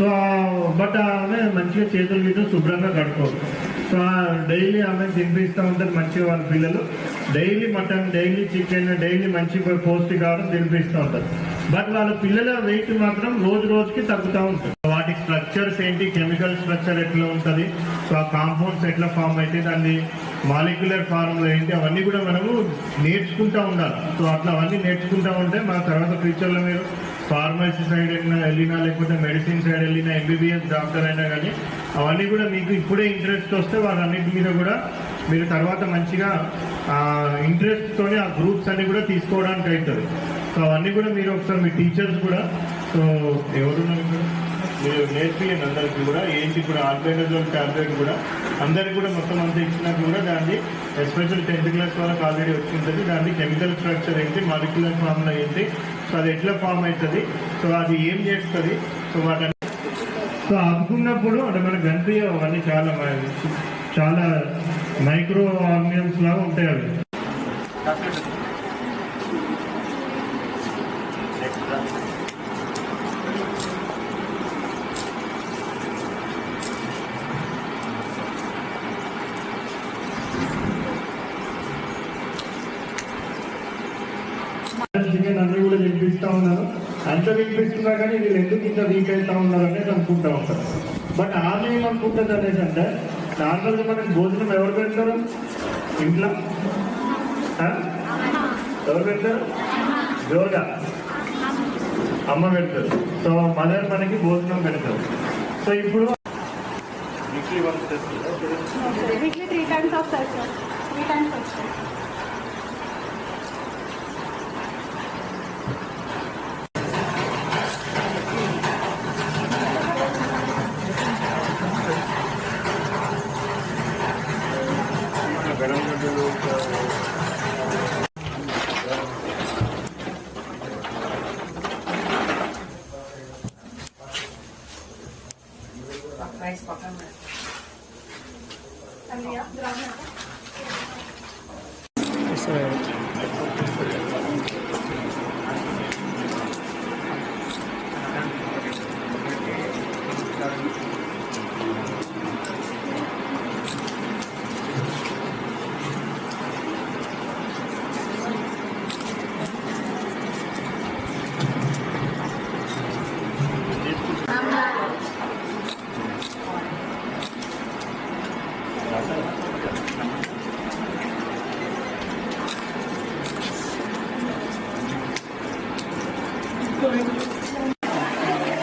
So but ఆమె మంచిగా చేతులు గీతులు శుభ్రంగా కడుకోరు సో డైలీ ఆమె తినిపిస్తూ ఉంటారు మంచిగా వాళ్ళ పిల్లలు. Daily mutton daily chicken daily మంచి పౌష్టికాహారం తినిపిస్తూ ఉంటారు బట్ వాళ్ళ పిల్లల వెయిట్ మాత్రం రోజు రోజుకి తగ్గుతూ ఉంటుంది. వాటి స్ట్రక్చర్స్ ఏంటి? కెమికల్ స్ట్రక్చర్ ఎట్లా ఉంటుంది? సో ఆ కాంపౌండ్స్ ఎట్లా ఫామ్ అయితే దాన్ని మాలిక్యులర్ ఫార్ములా ఏంటి? అవన్నీ కూడా మనము నేర్చుకుంటూ ఉండాలి. సో అట్లా అవన్నీ నేర్చుకుంటూ ఉంటే మన తర్వాత ఫ్యూచర్లో మీరు ఫార్మసీ సైడ్ వెళ్ళినా వెళ్ళినా లేకపోతే మెడిసిన్ సైడ్ వెళ్ళినా ఎంబీబీఎస్ డాక్టర్ అయినా కానీ అవన్నీ కూడా మీకు ఇప్పుడే ఇంట్రెస్ట్ వస్తే వాళ్ళన్నిటి మీద కూడా మీరు తర్వాత మంచిగా ఇంట్రెస్ట్తోనే ఆ గ్రూప్స్ అన్ని కూడా తీసుకోవడానికి అవుతుంది సో అవన్నీ కూడా మీరు ఒకసారి మీ టీచర్స్ కూడా సో ఎవరున్నారు ఇక్కడ? మీరు నేర్పియండి అందరికీ కూడా. ఏంటి కూడా ఆల్బెనజోల్ ట్యాబ్లెట్ కూడా? అందరికి కూడా మొత్తం అంతా ఇచ్చినాక కూడా దాన్ని ఎస్పెషల్ టెన్త్ క్లాస్ వాళ్ళకి ఆల్రెడీ వచ్చింటుంది దాన్ని కెమికల్ స్ట్రక్చర్ ఏంటి మాలిక్యులర్ ఫార్ములా ఏంటి సో అది ఎట్లా ఫామ్ అవుతుంది? సో అది ఏం చేస్తుంది? సో వాటి సో అతుకున్నప్పుడు అంటే మనకు కనిపించవు అవన్నీ చాలా చాలా మైక్రో ఆర్గానిజమ్స్ లాగా ఉంటాయి అవి చికెన్ అన్ని కూడా వినిపిస్తా ఉన్నారు అంత వినిపిస్తున్నా కానీ వీళ్ళు ఎందుకు ఇంత వీక్ అవుతా ఉన్నారు అనేది అనుకుంటా ఉంటారు. బట్ ఆమె ఏమనుకుంటుంది అనేది అంటే నార్మల్గా మనకి భోజనం ఎవరు పెడతారు? ఇంట్లో? ఎవరు పెడతారు? జోరుగా అమ్మ పెడతారు. సో మదర్ మనకి భోజనం పెడతారు. సో ఇప్పుడు weekly once? Weekly three times వస్తాయి సార్ త్రీ టైమ్స్ వస్తాయి రైస్ పక్కన పెట్టండి